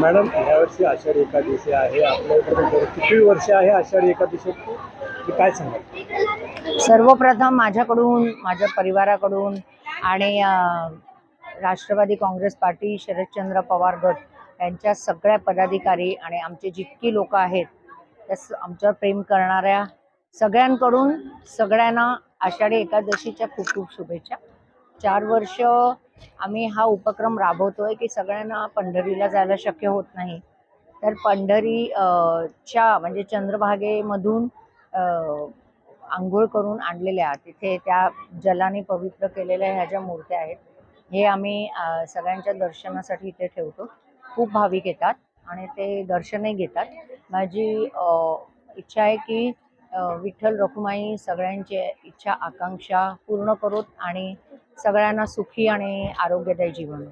Madam यावर्षी आषाढी एकादशी आहे. आपल्याकडे किती वर्ष आहे आषाढी एकादशी काय सांगाल? सर्वप्रथम माझ्याकडून माझ्या परिवाराकडून आणि राष्ट्रवादी काँग्रेस पार्टी शरदचंद्र पवार गट यांच्या सगळ्या पदाधिकारी आणि आमचे जितकी लोक आहेत त्या स- आमच्यावर प्रेम करणाऱ्या सगळ्यांकडून सगळ्यांना आषाढी एकादशीच्या खूप खूप शुभेच्छा. चार वर्ष आम्ही हा उपक्रम राबवतोय की सगळ्यांना पंढरीला जायला शक्य होत नाही. तर पंढरी च्या म्हणजे चंद्रभागेमधून आंघोळ करून आणलेल्या तिथे त्या जलाने पवित्र केलेल्या ह्या ज्या मूर्त्या आहेत हे आम्ही सगळ्यांच्या दर्शनासाठी इथे ठेवतो. खूप भाविक येतात आणि ते दर्शनही घेतात. माझी इच्छा आहे की विठ्ठल रखुमाई सगळ्यांची इच्छा आकांक्षा पूर्ण करोत आणि सगळ्यांना सुखी आणि आरोग्यदायी जीवन